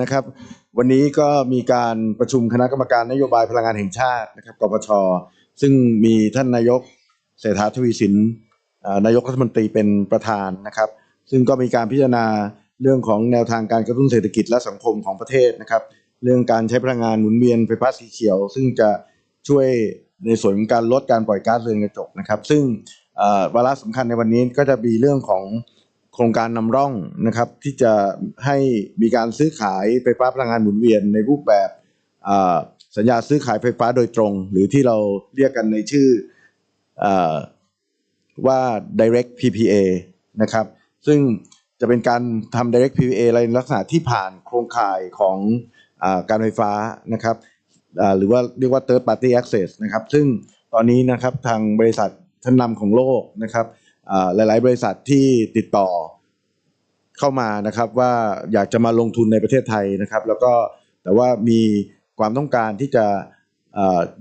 นะครับวันนี้ก็มีการประชุมคณะกรรมการนโยบายพลังงานแห่งชาตินะครับกปชซึ่งมีท่านนายกเศรษฐาทวีสินนายกรัฐมนตรีเป็นประธานนะครับ ซึ่งก็มีการพิจารณาเรื่องของแนวทางการกระตุ้นเศรษฐกิจและสังคมของประเทศนะครับ เรื่องการใช้พลังงานหมุนเวียนไฟฟ้าสีเขียว ซึ่งจะช่วยในส่วนของการลดการปล่อยก๊าซเรือนกระจกนะครับ ซึ่งเอ่อวาระสำคัญในวันนี้ก็จะมีเรื่องของ โครงการนำร่องนะครับ ที่จะให้มีการซื้อขายไฟฟ้าพลังงานหมุนเวียนในรูปแบบสัญญาซื้อขายไฟฟ้าโดยตรง หรือที่เราเรียกกันในชื่ออว่า direct PPA นะครับ ซึ่งจะเป็นการทำ direct PPA ในลักษณะที่ผ่านโครงข่ายของอการไฟฟ้านะครับหรือว่าเรียกว่า third party access นะครับ ซึ่งตอนนี้นะครับทางบริษัทชั้นนำของโลกนะครับ หลาย ๆ บริษัทที่ติดต่อเข้ามานะครับว่าอยากจะมาลงทุนในประเทศไทยนะครับ แล้วก็แต่ว่ามีความต้องการที่จะ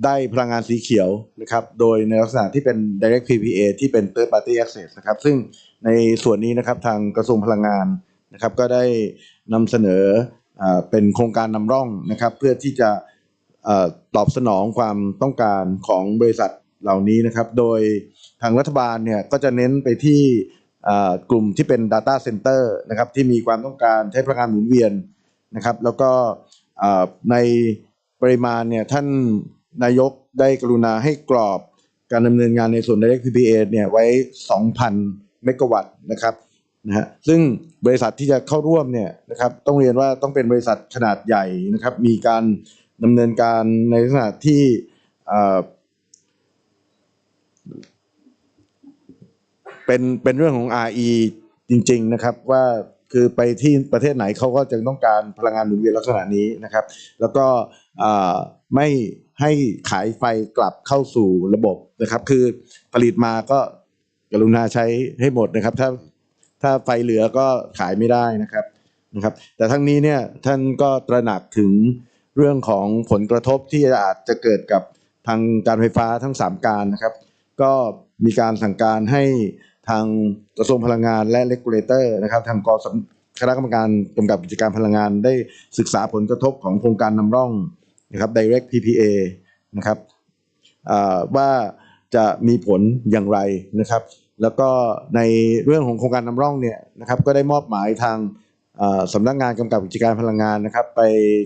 ได้พลังงานสีเขียวนะครับโดยในลักษณะที่เป็น direct PPA ที่เป็น third party access นะครับซึ่งในส่วนนี้นะครับทางกระทรวงพลังงานนะครับก็ได้นำเสนอเป็นโครงการนำร่องนะครับเพื่อที่จะอ่อตอบสนองความต้องการของบริษัท เหล่านี้นะครับ โดยทางรัฐบาลเนี่ยก็จะเน้นไปที่กลุ่มที่เป็น Data Center นะครับที่มีความต้องการใช้พลังงานหมุนเวียนนะครับ แล้วก็ในปริมาณเนี่ยท่านนายกได้กรุณาให้กรอบการดำเนินงานในส่วน Direct PPA เนี่ยไว้ 2,000 เมกะวัตต์นะครับนะฮะซึ่งบริษัทที่จะเข้าร่วมเนี่ยนะครับต้องเรียนว่าต้องเป็นบริษัทขนาดใหญ่นะครับ มีการดำเนินการในลักษณะที่อ่า เป็นเป็นเรื่องของ RE จริง ๆ นะครับว่าคือไปที่ประเทศไหนเขาก็จะต้องการพลังงานหมุนเวียนลักษณะนี้นะครับ แล้วก็ไม่ให้ขายไฟกลับเข้าสู่ระบบนะครับ คือผลิตมาก็กรุณาใช้ให้หมดนะครับ ถ้าถ้าไฟเหลือก็ขายไม่ได้นะครับนะครับ แต่ทั้งนี้เนี่ยท่านก็ตระหนักถึงเรื่องของผลกระทบที่อาจจะเกิดกับทางการไฟฟ้าทั้ง 3 การนะครับ ก็มีการสั่งการให้ ทางกระทรวงพลังงานและเลกูลเลเตอร์นะครับทางกสคณะกรรมการกำกับกิจการพลังงานได้ศึกษาผลกระทบของโครงการนำร่องนะครับ direct PPA นะครับว่าจะมีผลอย่างไรนะครับ แล้วก็ในเรื่องของโครงการนำร่องเนี่ยนะครับก็ได้มอบหมายทางสำนักงานกำกับกิจการพลังงานนะครับ ไป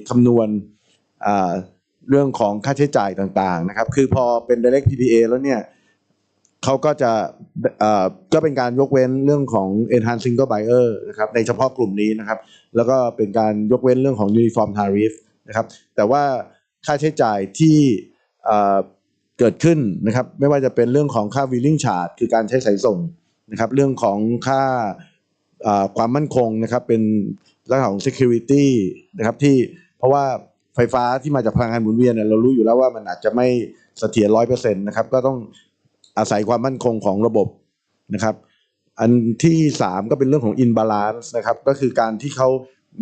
คำนวณเรื่องของค่าใช้จ่ายต่างๆนะครับ คือพอเป็น direct PPA แล้วเนี่ย เขาก็จะก็เป็นการยกเว้นเรื่องของ enhanced single buyer นะครับในเฉพาะกลุ่มนี้นะครับ แล้วก็เป็นการยกเว้นเรื่องของ uniform tariff นะครับแต่ว่าค่าใช้จ่ายที่เกิดขึ้นนะครับไม่ว่าจะเป็นเรื่องของค่า wheeling charge คือการใช้สายส่งนะครับเรื่องของค่าความมั่นคงนะครับเป็นเรื่องของ security นะครับที่เพราะว่าไฟฟ้าที่มาจากพลังงานหมุนเวียนเนี่ยเรารู้อยู่แล้วว่ามันอาจจะไม่เสถียรร้อยเปอร์เซ็นต์นะครับก็ต้อง อาศัยความมั่นคงของระบบนะครับ อันที่สามก็เป็นเรื่องของ imbalance นะครับ ก็คือการที่เขา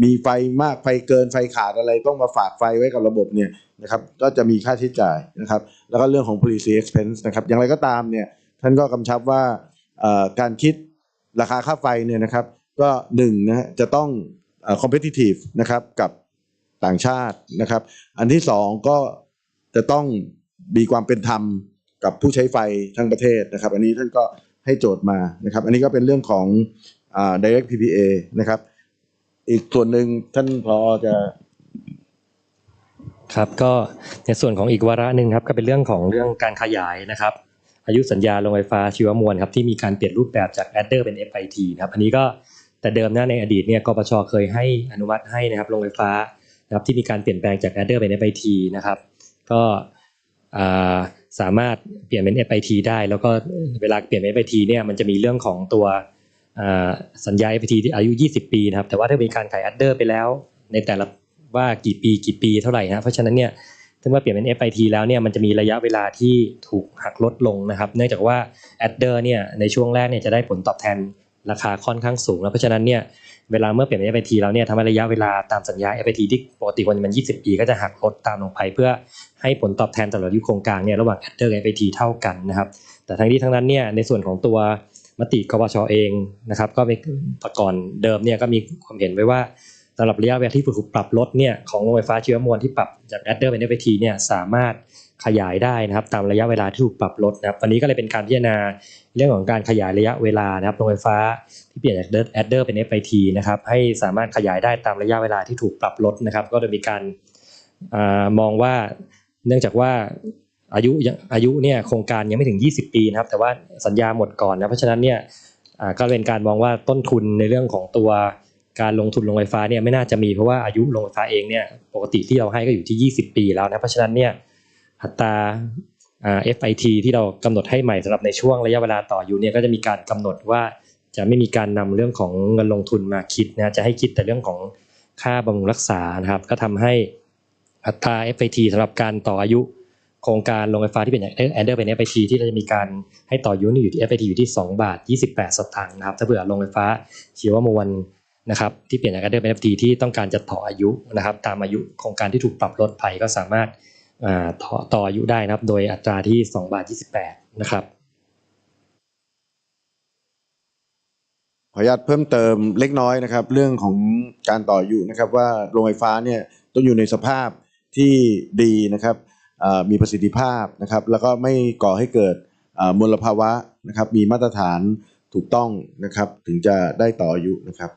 มีไฟมากไฟเกินไฟขาดอะไรต้องมาฝากไฟไว้กับระบบเนี่ยนะครับ ก็จะมีค่าใช้จ่ายนะครับ แล้วก็เรื่องของ policy expense นะครับ อย่างไรก็ตามเนี่ยท่านก็กำชับว่าการคิดราคาค่าไฟเนี่ยนะครับก็หนึ่งนะจะต้อง competitive นะครับกับต่างชาตินะครับ อันที่สองก็จะต้องมีความเป็นธรรม กับผู้ใช้ไฟทั้งประเทศนะครับ อันนี้ท่านก็ให้โจทย์มานะครับ อันนี้ก็เป็นเรื่องของอ direct PPA นะครับ อีกส่วนหนึ่งท่านพอจะครับก็ในส่วนของอีกวาระหนึ่งครับก็เป็นเรื่องของเรื่องการขยายนะครับอายุสัญญาโรงไฟฟ้าชีวมวลครับที่มีการเปลี่ยนรูปแบบจาก adder เป็น FIT นะครับอันนี้ก็แต่เดิมนะในอดีตเนี่ยกปชเคยให้อนุมัติให้นะครับโรงไฟฟ้านะครับที่มีการเปลี่ยนแปลงจาก adder เป็น FIT นะครับก็อ่า สามารถเปลี่ยนเป็น FIT ได้ แล้วก็เวลาเปลี่ยนเป็น FIT เนี่ยมันจะมีเรื่องของตัวสัญญา FIT ที่อายุ 20 ปีนะครับแต่ว่าถ้ามีการขาย adder ไปแล้ว ในแต่ละว่ากี่ปีกี่ปีเท่าไหร่นะเพราะฉะนั้นเนี่ยถ้าเมื่อเปลี่ยนเป็น FIT แล้วเนี่ยมันจะมีระยะเวลาที่ถูกหักลดลงนะครับ เนื่องจากว่า adder เนี่ยในช่วงแรกเนี่ยจะได้ผลตอบแทนราคาค่อนข้างสูงแล้วเพราะฉะนั้นเนี่ย เวลาเมื่อเปลี่ยนเป็น FIT แล้วเนี่ยทำให้ระยะเวลาตามสัญญา FIT ที่ปกติวรจะมัน 20 ปี ก็จะหักลดตามลงไปเพื่อให้ผลตอบแทนตลอดยุโครงการเนี่ยระหว่าง adder กับ FIT เท่ากันนะครับ แต่ทั้งนี้ทั้งนั้นเนี่ยในส่วนของตัวมติกปชอเองนะครับ ก็มีแต่ก่อนเดิมเนี่ยก็มีความเห็นไว้ว่าสำหรับระยะเวลาที่ถูกปรับลดเนี่ยของโรงไฟฟ้าชีวมวลที่ปรับจาก adder เป็น FIT เนี่ยสามารถ ขยายได้นะครับ ตามระยะเวลาที่ถูกปรับลดนะครับ ตอนนี้ก็เลยเป็นการพิจารณาเรื่องของการขยายระยะเวลานะครับโรงไฟฟ้าที่เปลี่ยนจาก adder เป็น FIT นะครับให้สามารถขยายได้ตามระยะเวลาที่ถูกปรับลดนะครับ ก็จะมีการอมองว่าเนื่องจากว่าอายุยังอายุเนี่ยโครงการยังไม่ถึง 20 ปีนะครับ แต่ว่าสัญญาหมดก่อนนะเพราะฉะนั้นเนี่ยก็เป็นการมองว่าต้นทุนในเรื่องของตัวการลงทุนโรงไฟฟ้าเนี่ยไม่น่าจะมีเพราะว่าอายุโรงไฟฟ้าเองเนี่ยปกติที่เราให้ก็อยู่ที่ 20 ปีแล้วนะเพราะฉะนั้นเนี่ย อัตราอ่า FIT ที่เรากำหนดให้ใหม่สำหรับในช่วงระยะเวลาต่ออยู่เนี่ยก็จะมีการกำหนดว่าจะไม่มีการนำเรื่องของเงินลงทุนมาคิดนะจะให้คิดแต่เรื่องของค่าบำรุงรักษานะครับ ก็ทำให้อัตรา FIT สำหรับการต่ออายุโครงการโรงไฟฟ้าที่เป็นแอนเดอร์เป็น FIT ที่เราจะมีการให้ต่ออายุนี่อยู่ที่ FIT อยู่ที่ 2 บาท 28 สตางค์นะครับ ถ้าเผื่อโรงไฟฟ้าชีวมวลนะครับที่เปลี่ยนจากแอนเดอร์เป็น FIT ที่ต้องการจะต่ออายุนะครับ ตามอายุโครงการที่ถูกปรับลดไปก็สามารถ ต่ออายุได้นะครับ โดยอัตราที่2บาท28 นะครับขออนุญาตเพิ่มเติมเล็กน้อยนะครับ เรื่องของการต่ออายุนะครับ ว่าโรงไฟฟ้าเนี่ยต้องอยู่ในสภาพที่ดีนะครับมีประสิทธิภาพนะครับ แล้วก็ไม่ก่อให้เกิดมลภาวะนะครับ มีมาตรฐานถูกต้องนะครับ ถึงจะได้ต่ออายุนะครับ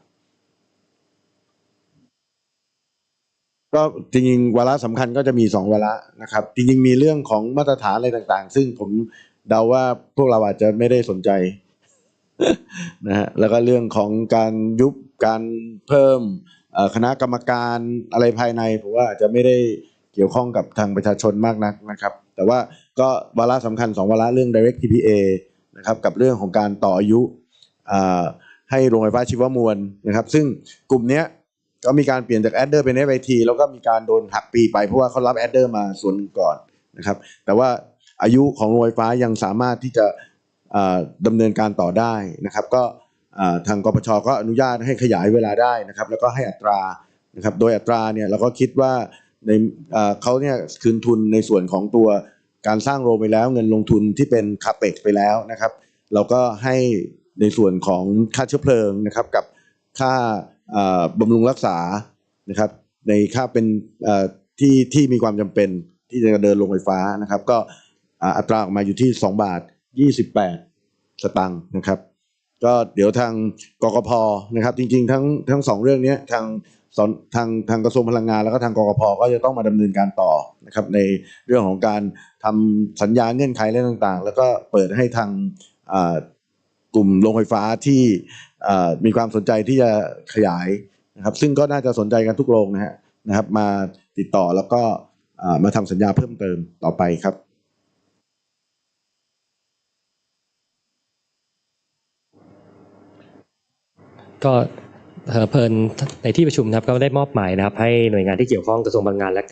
ก็จริงๆวาระสำคัญก็จะมีสองวาระนะครับ จริงๆ มีเรื่องของมาตรฐานอะไรต่างๆ ซึ่งผมเดาว่าพวกเราอาจจะไม่ได้สนใจนะฮะแล้วก็เรื่องของการยุบการเพิ่มคณะกรรมการอะไรภายในผมว่าอาจจะไม่ได้เกี่ยวข้องกับทางประชาชนมากนักนะครับ แต่ว่าก็วาระสำคัญสองวาระเรื่อง direct PPA นะครับกับเรื่องของการต่ออายุให้โรงไฟฟ้าชีวมวลนะครับ ซึ่งกลุ่มเนี้ย ก็มีการเปลี่ยนจาก adder เป็น FIT แล้วก็มีการโดนหักปีไปเพราะว่าเขารับ adder มาส่วนหนึ่งก่อนนะครับแต่ว่าอายุของโรงไฟฟ้ายังสามารถที่จะอ่าดำเนินการต่อได้นะครับ ก็ทางกปชก็อนุญาตให้ขยายเวลาได้นะครับ แล้วก็ให้อัตรานะครับโดยอัตราเนี่ยเราก็คิดว่าในเขาเนี่ยคืนทุนในส่วนของตัวการสร้างโรงไปแล้วเงินลงทุนที่เป็นคาเปกไปแล้วนะครับ เราก็ให้ในส่วนของค่าเชื้อเพลิงนะครับกับค่า บำรุงรักษานะครับ ในค่าเป็นที่ที่มีความจำเป็นที่จะเดินลงไฟฟ้านะครับ ก็อัตราออกมาอยู่ที่ 2 บาท 28 สตังค์นะครับ ก็เดี๋ยวทางกกพนะครับ จริง ๆ ทั้งทั้งสองเรื่องนี้ทางสอนทางทางกระทรวงพลังงานแล้วก็ทางกกพก็จะต้องมาดำเนินการต่อนะครับในเรื่องของการทำสัญญาเงื่อนไขอะไรต่างๆ แล้วก็เปิดให้ทางกลุ่มโรงไฟฟ้าที่ มีความสนใจที่จะขยายนะครับ ซึ่งก็น่าจะสนใจกันทุกโรงนะฮะนะครับ มาติดต่อแล้วก็มาทำสัญญาเพิ่มเติมต่อไปครับก็เพลินในที่ประชุมนะครับก็ได้มอบหมายนะครับ ให้หน่วยงานที่เกี่ยวข้องกระทรวงพลังงาน และ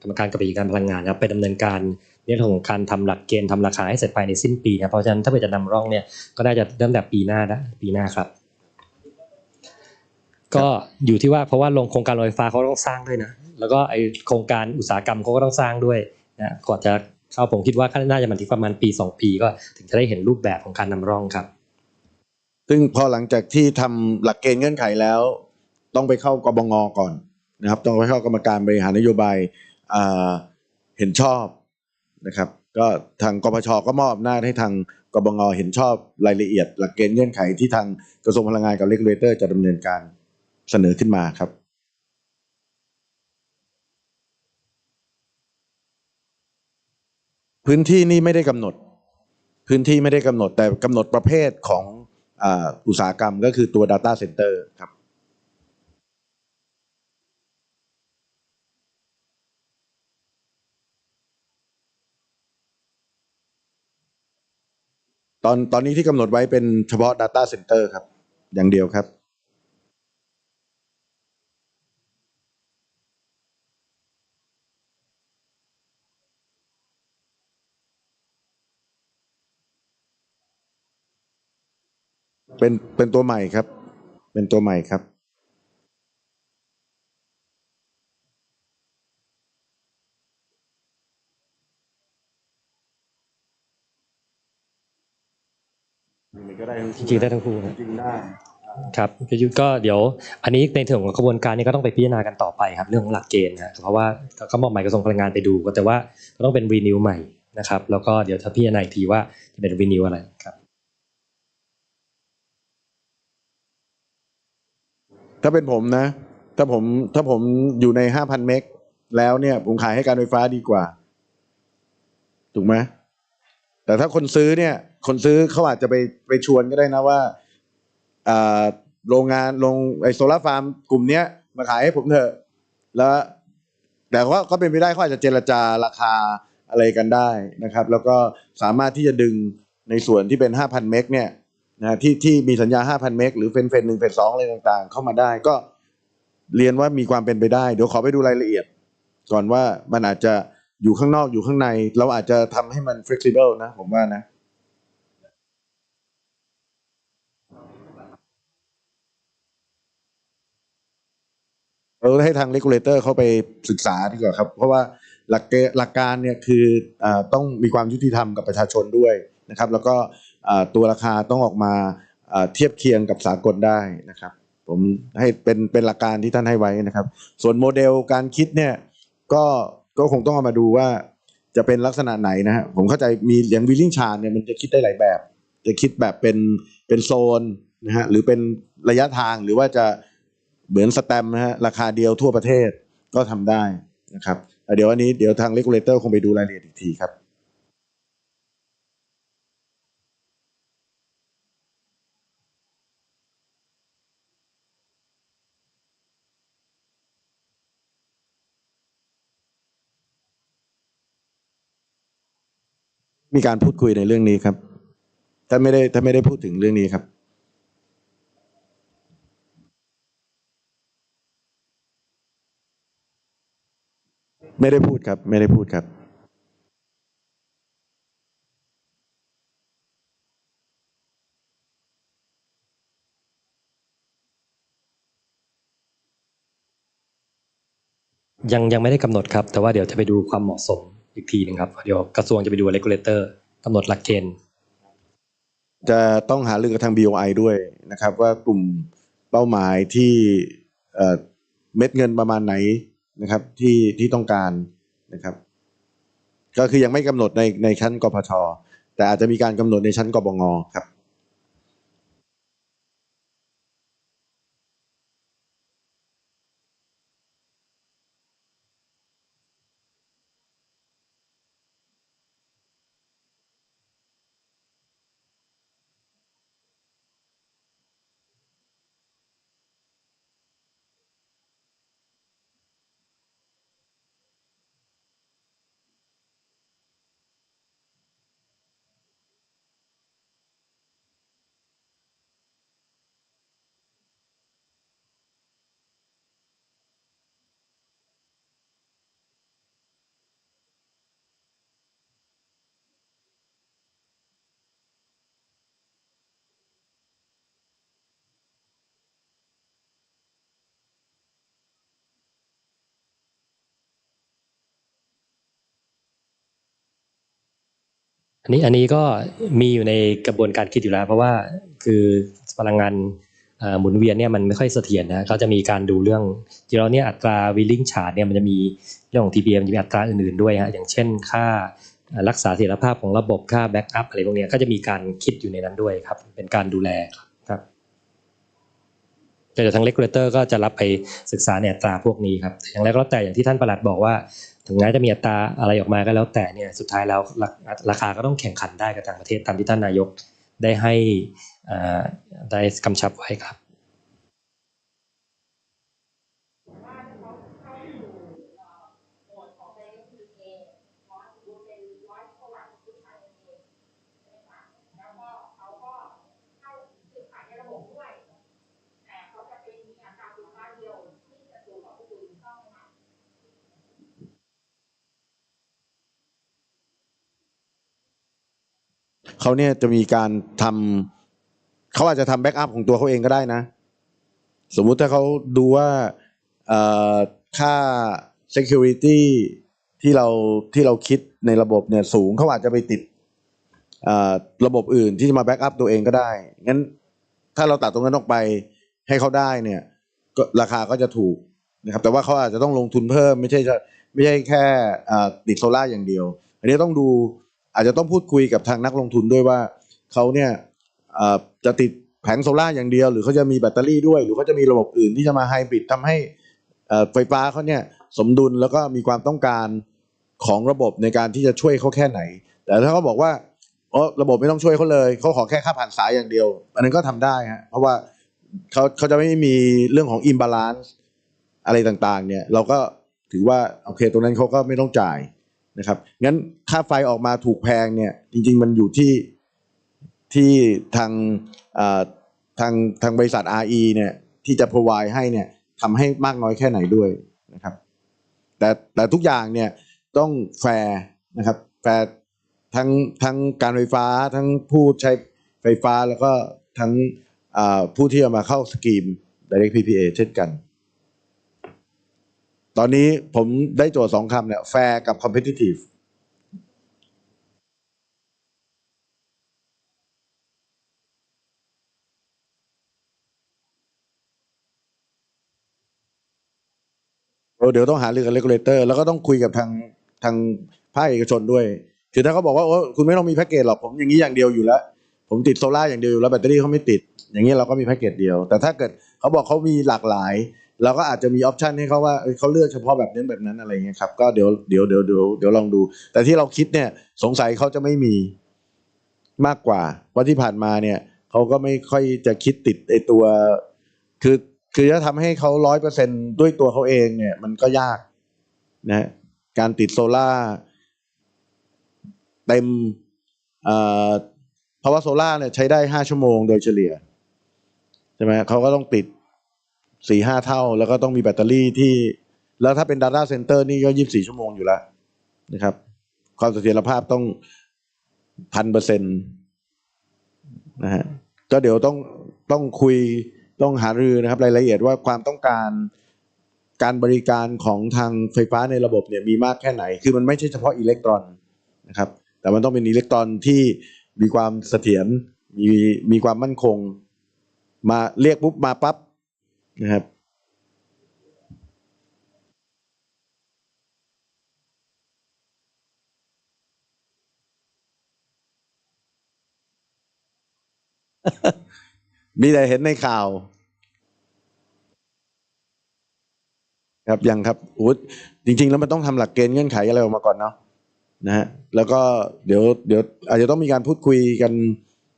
กรรมการกำกับกิจการพลังงานนะครับไปดำเนินการเรื่องของการทำหลักเกณฑ์ทำราคาให้เสร็จภายในสิ้นปีนะครับเพราะฉะนั้นถ้าเกิดจะนำร่องเนี่ยก็น่าจะเริ่มแต่ปีหน้านะปีหน้าครับ ก็อยู่ที่ว่าเพราะว่าโรงโครงการโรงไฟฟ้าเขาต้องสร้างด้วยนะแล้วก็ไอโครงการอุตสาหกรรมเขาก็ต้องสร้างด้วยนะก่อนจะเข้าผมคิดว่าน่าจะมันที่ประมาณปีสองปี ก็ถึงจะได้เห็นรูปแบบของการนำร่องครับ ซึ่งพอหลังจากที่ทำหลักเกณฑ์เงื่อนไขแล้ว ต้องไปเข้ากบงก่อนนะครับ ต้องไปเข้ากรรมการบริหารนโยบายเห็นชอบนะครับ ก็ทางกพชก็มอบอำนาจให้ทางกบงเห็นชอบรายละเอียด หลักเกณฑ์เงื่อนไขที่ทางกระทรวงพลังงานกับเลกูเลเตอร์จะดำเนินการ เสนอขึ้นมาครับพื้นที่นี่ไม่ได้กำหนด พื้นที่ไม่ได้กำหนด แต่กำหนดประเภทของอ,อุตสาหกรรมก็คือตัว Data Center ครับ ตอนตอนนี้ที่กำหนดไว้เป็นเฉพาะ Data Center ครับ อย่างเดียวครับ เป็นเป็นตัวใหม่ครับ เป็นตัวใหม่ครับ จริงๆได้ทั้งคู่ครับจริงได้ครับก็เดี๋ยวอันนี้ในถึงของกระบวนการนี้ก็ต้องไปพิจารณากันต่อไปครับ เรื่องของหลักเกณฑ์นะเพราะว่าเขามอบหมายกระทรวงพลังงานไปดูก็แต่ว่าก็ต้องเป็นรีนิวใหม่นะครับ แล้วก็เดี๋ยวถ้าพิจารณาอีกทีว่าจะเป็นรีนิวอะไรครับ ถ้าเป็นผมนะ ถ้าผมถ้าผมอยู่ในห้าพันเมกแล้วเนี่ย ผมขายให้การไฟฟ้าดีกว่า ถูกไหมแต่ถ้าคนซื้อเนี่ย คนซื้อเขาอาจจะไปไปชวนก็ได้นะว่าโรงงานโรงไอโซลาร์ฟาร์มกลุ่มเนี้ยมาขายให้ผมเถอะ แล้ว แต่ว่าก็เป็นไปได้เขาอาจจะเจรจาราคาอะไรกันได้นะครับ แล้วก็สามารถที่จะดึงในส่วนที่เป็น 5,000 เมกเนี่ย นะที่ที่มีสัญญา 5,000 เมกหรือเฟนเฟนหนึ่งเฟนสองอะไรต่างๆ เข้ามาได้ก็เรียนว่ามีความเป็นไปได้ เดี๋ยวขอไปดูรายละเอียด ก่อนว่ามันอาจจะอยู่ข้างนอกอยู่ข้างใน เราอาจจะทำให้มัน flexible นะ ผมว่านะเราให้ทาง regulator เข้าไปศึกษาดีกว่าครับ เพราะว่าหลักเกหลักการเนี่ยคืออต้องมีความยุติธรรมกับประชาชนด้วยนะครับ แล้วก็ ตัวราคาต้องออกมาเทียบเคียงกับสากลได้นะครับผมให้เป็นเป็นหลักการที่ท่านให้ไว้นะครับ ส่วนโมเดลการคิดเนี่ยก็ก็คงต้องเอามาดูว่าจะเป็นลักษณะไหนนะฮะผมเข้าใจมีอย่างวิลลิงชาร์เนี่ยมันจะคิดได้หลายแบบ จะคิดแบบเป็นเป็นโซนนะฮะหรือเป็นระยะทางหรือว่าจะเหมือนสแตมนะฮะราคาเดียวทั่วประเทศก็ทำได้นะครับ เดี๋ยวอันนี้เดี๋ยวทาง regulator คงไปดูรายละเอียดอีกทีครับ มีการพูดคุยในเรื่องนี้ครับท่าไม่ได้ท่าไม่ได้พูดถึงเรื่องนี้ครับ ไม่ได้พูดครับ ไม่ได้พูดครับ ยังยังไม่ได้กำหนดครับ แต่ว่าเดี๋ยวจะไปดูความเหมาะสม อีกทีหนึงครับเดี๋ยวกระทรวงจะไปดูเลกูเลเตอร์กำหนดหลักเกณฑ์จะต้องหาเรื่องกับทาง BOI ด้วยนะครับว่ากลุ่มเป้าหมายที่เม็ดเงินประมาณไหนนะครับที่ที่ต้องการนะครับ ก็คือยังไม่กำหนดในในชั้นกพชแต่อาจจะมีการกำหนดในชั้นกบงครับ นนี้อันนี้ก็มีอยู่ในกระบวนการคิดอยู่แล้ว เพราะว่าคือพลังงานหมุนเวียนเนี่ยมันไม่ค่อยเสถียรนะก็จะมีการดูเรื่องจริงๆเนี่ยอัตราวิลลิ่งชาร์เนี่ยมันจะมีเรื่องของ TPM จะมีอัตราอื่นๆด้วยฮะอย่างเช่นค่ารักษาเสถียรภาพของระบบค่าแบ็กอัพอะไรพวกเนี้ยก็จะมีการคิดอยู่ในนั้นด้วยครับ เป็นการดูแลครับแต่ทาง regulator ก็จะรับไปศึกษาในอัตราพวกนี้ครับอย่างไรก็แล้วแต่อย่างที่ท่านประหลัดบอกว่า ถึงแม้จะมีอัตราอะไรออกมาก็แล้วแต่เนี่ยสุดท้ายแล้วราราคาก็ต้องแข่งขันได้กับต่างประเทศตามที่ท่านนายกได้ให้ได้กำชับไว้ครับ เขาเนี่ยจะมีการทำเขาอาจจะทำแบ็กอัพของตัวเขาเองก็ได้นะ สมมุติถ้าเขาดูว่าค่า security ที่เราที่เราคิดในระบบเนี่ยสูงเขาอาจจะไปติดระบบอื่นที่จะมาแบ็กอัพตัวเองก็ได้ งั้นถ้าเราตัดตรงนั้นออกไปให้เขาได้เนี่ยราคาก็จะถูกนะครับ แต่ว่าเขาอาจจะต้องลงทุนเพิ่มไม่ใช่จะไม่ใช่แค่ติดโซล่าอย่างเดียว อันนี้ต้องดู อาจจะต้องพูดคุยกับทางนักลงทุนด้วยว่าเขาเนี่ยจะติดแผงโซล่าอย่างเดียว หรือเขาจะมีแบตเตอรี่ด้วย หรือเขาจะมีระบบอื่นที่จะมาไฮบริดทำให้ไฟฟ้าเขาเนี่ยสมดุลแล้วก็มีความต้องการของระบบในการที่จะช่วยเขาแค่ไหน แต่ถ้าเขาบอกว่าอ๋อระบบไม่ต้องช่วยเขาเลย เขาขอแค่ค่าผ่านสายอย่างเดียว อันนั้นก็ทำได้ฮะเพราะว่าเขาเขาจะไม่มีเรื่องของอิมบาลานซ์อะไรต่างๆ เนี่ย เราก็ถือว่าโอเคตรงนั้นเขาก็ไม่ต้องจ่าย นะครับงั้นค่าไฟออกมาถูกแพงเนี่ยจริง ๆ มันอยู่ที่ที่ทางทางทางบริษัท RE เนี่ยที่จะ provide ให้เนี่ยทำให้มากน้อยแค่ไหนด้วยนะครับ แต่แต่ทุกอย่างเนี่ยต้องแฟร์นะครับแฟร์ทั้งทั้งการไฟฟ้าทั้งผู้ใช้ไฟฟ้าแล้วก็ทั้งผู้ที่จะมาเข้าสกีม Direct PPA เช่นกัน ตอนนี้ผมได้โจทย์สองคำเนี่ยแฟร์กับ competitive เออเดี๋ยวต้องหารือกับ regulator แล้วก็ต้องคุยกับทางทางภาคเอกชนด้วย คือถ้าเขาบอกว่าโอ้คุณไม่ต้องมีแพ็กเกจหรอกผมอย่างนี้อย่างเดียวอยู่แล้ว ผมติดโซล่าอย่างเดียวอยู่แล้วแบตเตอรี่เขาไม่ติด อย่างนี้เราก็มีแพ็กเกจเดียว แต่ถ้าเกิดเขาบอกเขามีหลากหลาย เราก็อาจจะมีออปชันให้เขาว่าเขาเลือกเฉพาะแบบนั้นแบบนั้นอะไรเงี้ยครับก็เดี๋ยวเดี๋ยวเดี๋ยวเดี๋ยวเดี๋ยวลองดู แต่ที่เราคิดเนี่ยสงสัยเขาจะไม่มีมากกว่าเพราะที่ผ่านมาเนี่ยเขาก็ไม่ค่อยจะคิดติดไอตัวคือคือจะทำให้เขาร้อยเปอร์เซ็นด้วยตัวเขาเองเนี่ยมันก็ยากนะการติดโซล่าเต็มเพราะว่าโซล่าเนี่ยใช้ได้ห้าชั่วโมงโดยเฉลี่ยใช่ไหมเขาก็ต้องติด สี่ห้าเท่า แล้วก็ต้องมีแบตเตอรี่ที่ แล้วถ้าเป็น Data Center นี่ก็ยี่บสี่ชั่วโมงอยู่แล้วนะครับ ความเสถียรภาพต้องพันเปอร์เซ็นต์นะฮะก็เดี๋ยวต้องต้องคุยต้องหารือนะครับรายละเอียดว่าความต้องการการบริการของทางไฟฟ้าในระบบเนี่ยมีมากแค่ไหน คือมันไม่ใช่เฉพาะอิเล็กตรอนนะครับ แต่มันต้องเป็นอิเล็กตรอนที่มีความเสถียรมีมีความมั่นคง มาเรียกปุ๊บมาปั๊บ นะครับ มีแต่เห็นในข่าว ครับยังครับอุ๊ยจริง ๆ แล้วมันต้องทำหลักเกณฑ์เงื่อนไขอะไรออกมาก่อนเนาะนะฮะแล้วก็เดี๋ยวเดี๋ยวอาจจะต้องมีการพูดคุยกัน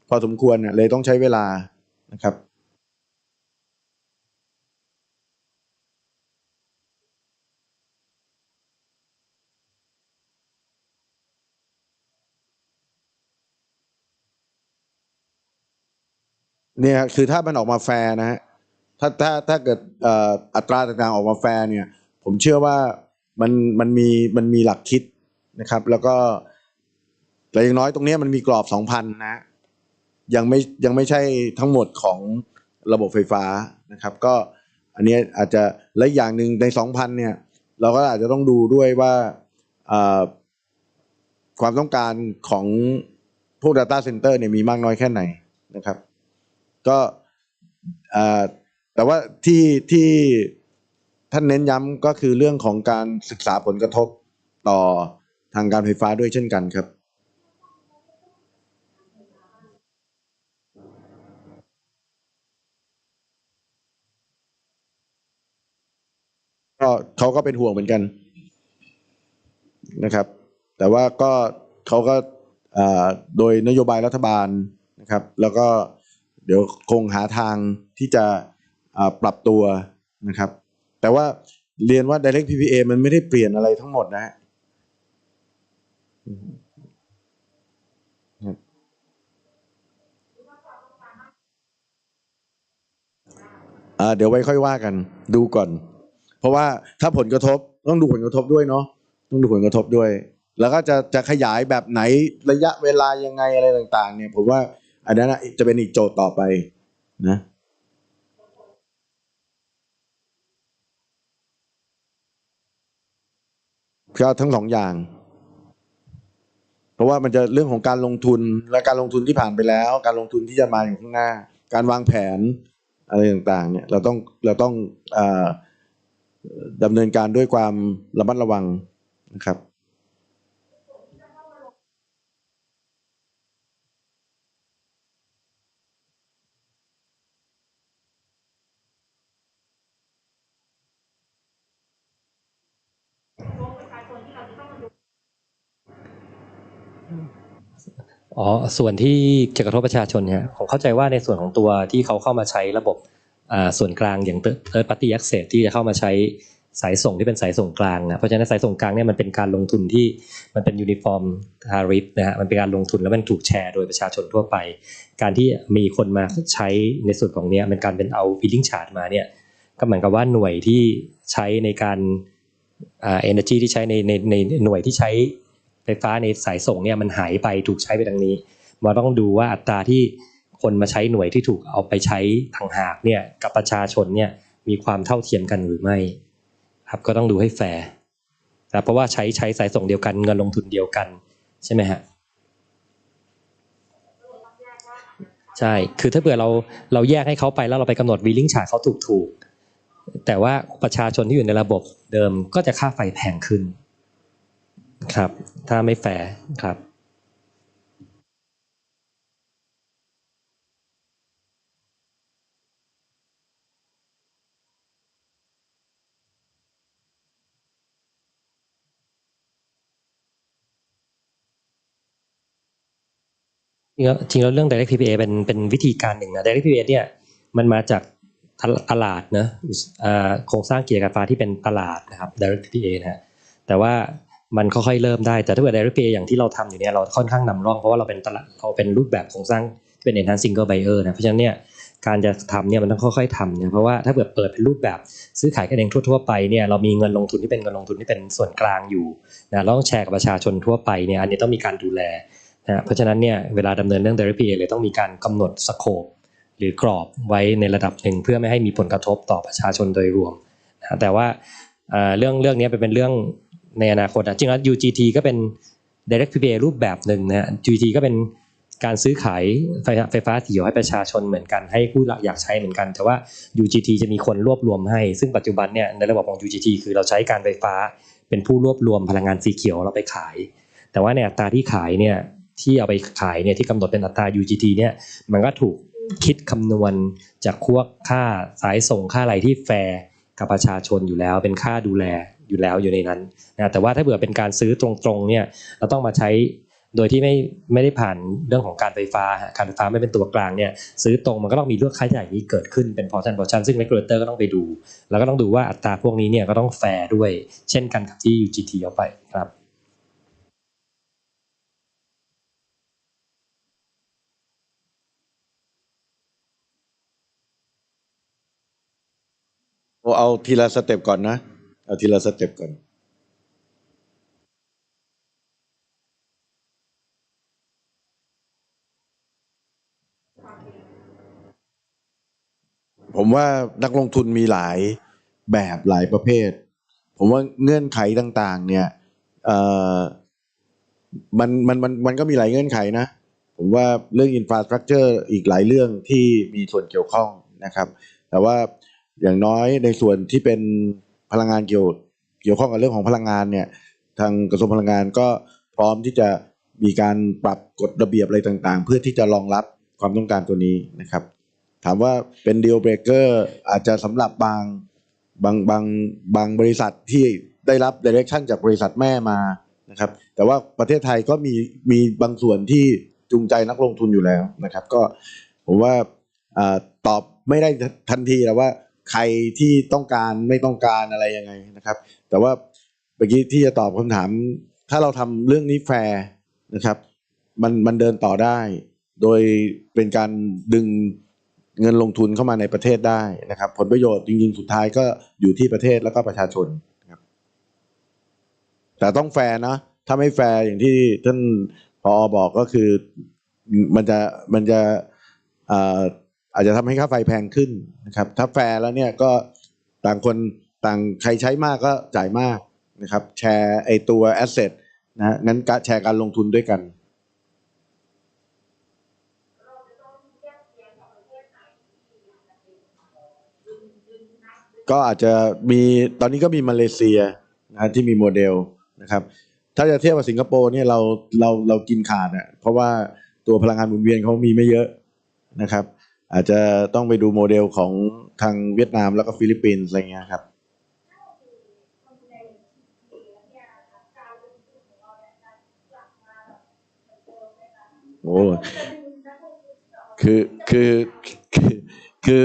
พอสมควรน่ะเลยต้องใช้เวลานะครับ เนี่ยคือถ้ามันออกมาแฟร์นะฮะถ้าถ้าถ้าเกิดอัตราต่างๆออกมาแฟร์เนี่ย ผมเชื่อว่ามันมันมีมันมีหลักคิดนะครับ แล้วก็แต่อย่างน้อยตรงนี้มันมีกรอบสองพันนะยังไม่ยังไม่ใช่ทั้งหมดของระบบไฟฟ้านะครับ ก็อันนี้อาจจะและอย่างหนึ่งในสองพันเนี่ย เราก็อาจจะต้องดูด้วยว่าความต้องการของพวก Data Center เนี่ยมีมากน้อยแค่ไหนนะครับ ก็แต่ว่าที่ที่ท่านเน้นย้ำก็คือเรื่องของการศึกษาผลกระทบต่อทางการไฟฟ้าด้วยเช่นกันครับ ก็เขาก็เป็นห่วงเหมือนกันนะครับ แต่ว่าก็เขาก็โดยนโยบายรัฐบาลนะครับ แล้วก็ เดี๋ยวคงหาทางที่จะปรับตัวนะครับ แต่ว่าเรียนว่า Direct PPA มันไม่ได้เปลี่ยนอะไรทั้งหมดนะฮะเดี๋ยวไว้ค่อยว่ากันดูก่อน เพราะว่าถ้าผลกระทบต้องดูผลกระทบด้วยเนาะต้องดูผลกระทบด้วย แล้วก็จะจะขยายแบบไหนระยะเวลายังไงอะไรต่าง ๆ เนี่ยผมว่า อันนั้นจะเป็นอีกโจทย์ต่อไปนะก็ทั้งสองอย่าง เพราะว่ามันจะเรื่องของการลงทุนและการลงทุนที่ผ่านไปแล้ว การลงทุนที่จะมาอยู่ข้างหน้า การวางแผนอะไรต่างๆเนี่ยเราต้องเราต้องอดำเนินการด้วยความระมัดระวังนะครับ อ๋อส่วนที่จะกระทบประชาชนเนี่ยผมเข้าใจว่าในส่วนของตัวที่เขาเข้ามาใช้ระบบส่วนกลางอย่าง third party access ที่จะเข้ามาใช้สายส่งที่เป็นสายส่งกลางนะเพราะฉะนั้นสายส่งกลางเนี่ยมันเป็นการลงทุนที่มันเป็นยูนิฟอร์มทาริฟนะฮะมันเป็นการลงทุนแล้วมันถูกแชร์โดยประชาชนทั่วไป การที่มีคนมาใช้ในส่วนของเนี้ยมันการเป็นเอา billing charge มาเนี่ยก็เหมือนกับว่าหน่วยที่ใช้ในการอ่า energy ที่ใช้ในในในหน่วยที่ใช้ ไฟฟ้าในสายส่งเนี่ยมันหายไปถูกใช้ไปทางนี้มันต้องดูว่าอัตราที่คนมาใช้หน่วยที่ถูกเอาไปใช้ทางหากเนี่ยกับประชาชนเนี่ยมีความเท่าเทียมกันหรือไม่ ครับก็ต้องดูให้แฟร์นะเพราะว่าใช้ใช้สายส่งเดียวกันเงินลงทุนเดียวกันใช่ไหมฮะใช่ คือถ้าเผื่อเราเราแยกให้เขาไปแล้วเราไปกำหนดวีลิงชาร์เขาถูกถูกแต่ว่าประชาชนที่อยู่ในระบบเดิมก็จะค่าไฟแพงขึ้น ครับ ถ้าไม่แฟร์ครับจริงแล้วเรื่อง direct PPA เป็นเป็นวิธีการหนึ่งนะ direct PPA เนี่ยมันมาจากตลาดนะอ่าโครงสร้างเกียร์การฟฟ้าที่เป็นตลาดนะครับ direct PPA นะฮะแต่ว่า มันค่อยๆเริ่มได้แต่ถ้าเกิด direct PPA อย่างที่เราทำอยู่เนี่ยเราค่อนข้างนำร่องเพราะว่าเราเป็นตลาดเราเป็นรูปแบบโครงสร้างที่เป็น enhanced single buyer นะเพราะฉะนั้นเนี่ยการจะทำเนี่ยมันต้องค่อยๆทำเนี่ยเพราะว่าถ้าเกิดเปิดเป็นรูปแบบซื้อขายกันเองทั่วๆไปเนี่ยเรามีเงินลงทุนที่เป็นเงินลงทุนที่เป็นส่วนกลางอยู่นะเราต้องแชร์กับประชาชนทั่วไปเนี่ยอันนี้ต้องมีการดูแลนะเพราะฉะนั้นเนี่ยเวลาดำเนินเรื่อง therapy เลยต้องมีการกำหนดสโคปหรือกรอบไว้ในระดับหนึ่งเพื่อไม่ให้มีผลกระทบต่อประชาชนโดยรวมนะแต่ว่าเรื่องเรื่องนี้เป็นเรื่อง ในอนาคตนะจริงแล้ว UGT ก็เป็น direct PPA รูปแบบหนึ่งนะฮะ UGT ก็เป็นการซื้อขายไฟฟ้าสีเขียวให้ประชาชนเหมือนกันให้ผู้อยากใช้เหมือนกัน แต่ว่า UGT จะมีคนรวบรวมให้ ซึ่งปัจจุบันเนี่ยในระบบของ UGT คือเราใช้การไฟฟ้า เป็นผู้รวบรวมพลังงานสีเขียวเราไปขาย แต่ว่าในอัตราที่ขายเนี่ยที่เอาไปขายเนี่ยที่กำหนดเป็นอัตรา UGT เนี่ยมันก็ถูกคิดคำนวณจากพวกค่าสายส่งค่าอะไรที่แฟร์กับประชาชนอยู่แล้ว เป็นค่าดูแล อยู่แล้วอยู่ในนั้นนะแต่ว่าถ้าเผื่อเป็นการซื้อตรงๆเนี่ยเราต้องมาใช้โดยที่ไม่ไม่ได้ผ่านเรื่องของการไฟฟ้าการไฟฟ้าไม่เป็นตัวกลางเนี่ยซื้อตรงมันก็ต้องมีเรื่องค่าใช้จ่ายนี้เกิดขึ้นเป็นพอร์ชั่นพอร์ชั่นซึ่ง regulator ก็ต้องไปดู แล้วก็ต้องดูว่าอัตราพวกนี้เนี่ยก็ต้องแฟร์ด้วย เช่นกันกับที่ UGT เอาไปครับเอาเอาทีละสเต็ปก่อนนะ เอาทีละสเต็ปก่อนผมว่านักลงทุนมีหลายแบบหลายประเภท ผมว่าเงื่อนไขต่างๆ เนี่ยมันมันมันมันก็มีหลายเงื่อนไขนะ ผมว่าเรื่องอินฟ a าสตรักเจอร์อีกหลายเรื่องที่มีส่วนเกี่ยวข้องนะครับ แต่ว่าอย่างน้อยในส่วนที่เป็น พลังงานเกี่ยวเกี่ยวข้องกับเรื่องของพลังงานเนี่ยทางกระทรวงพลังงานก็พร้อมที่จะมีการปรับกฎระเบียบอะไรต่างๆ เพื่อที่จะรองรับความต้องการตัวนี้นะครับ ถามว่าเป็น deal breaker อาจจะสำหรับบางบางบางบางบริษัทที่ได้รับ direction จากบริษัทแม่มานะครับ แต่ว่าประเทศไทยก็มีมีบางส่วนที่จูงใจนักลงทุนอยู่แล้วนะครับ ก็ผมว่าอตอบไม่ได้ทันทีแต่ว่า ใครที่ต้องการไม่ต้องการอะไรยังไงนะครับ แต่ว่าเมื่อกี้ที่จะตอบคำถาม ถ้าเราทำเรื่องนี้แฟร์นะครับ มันมันเดินต่อได้ โดยเป็นการดึงเงินลงทุนเข้ามาในประเทศได้นะครับ ผลประโยชน์จริงๆ สุดท้ายก็อยู่ที่ประเทศแล้วก็ประชาชนครับ แต่ต้องแฟร์นะ ถ้าไม่แฟร์อย่างที่ท่านพอบอกก็คือมันจะมันจะ อาจจะทำให้ค่าไฟแพงขึ้นนะครับ ถ้าแฟร์แล้วเนี่ยก็ต่างคนต่างใครใช้มากก็จ่ายมากนะครับแชร์ไอตัวแอสเซทนะงั้นแชร์การลงทุนด้วยกันก็อาจจะมีตอนนี้ก็มีมาเลเซียนะที่มีโมเดลนะครับ ถ้าจะเทียบกับสิงคโปร์เนี่ยเราเราเรากินขาดอะเพราะว่าตัวพลังงานหมุนเวียนเขามีไม่เยอะนะครับ อาจจะต้องไปดูโมเดลของทางเวียดนามแล้วก็ฟิลิปปินส์อะไรเงี้ยครับโอ้คือคือคือคือ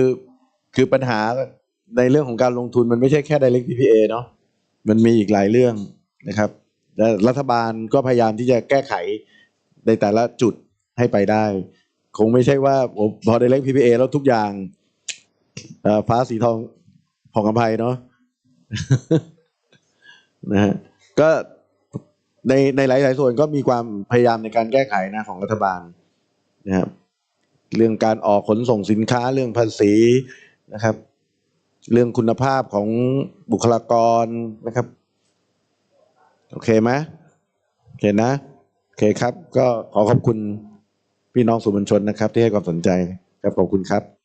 คือปัญหาในเรื่องของการลงทุนมันไม่ใช่แค่ direct PPA เนาะมันมีอีกหลายเรื่องนะครับและรัฐบาลก็พยายามที่จะแก้ไขในแต่ละจุดให้ไปได้ คงไม่ใช่ว่าโอ้พอ direct PPA แล้วทุกอย่างฟ้าสีทองผ่องกำไพเนาะนะฮะก็ในในหลาย ๆ ส่วนก็มีความพยายามในการแก้ไขนะของรัฐบาลนะครับเรื่องการออกขนส่งสินค้าเรื่องภาษีนะครับ เรื่องคุณภาพของบุคลากรนะครับ โอเคไหมโอเคนะ โอเคครับ ก็ขอขอบคุณ พี่น้องสื่อมวลชนนะครับ ที่ให้ความสนใจครับขอบคุณครับ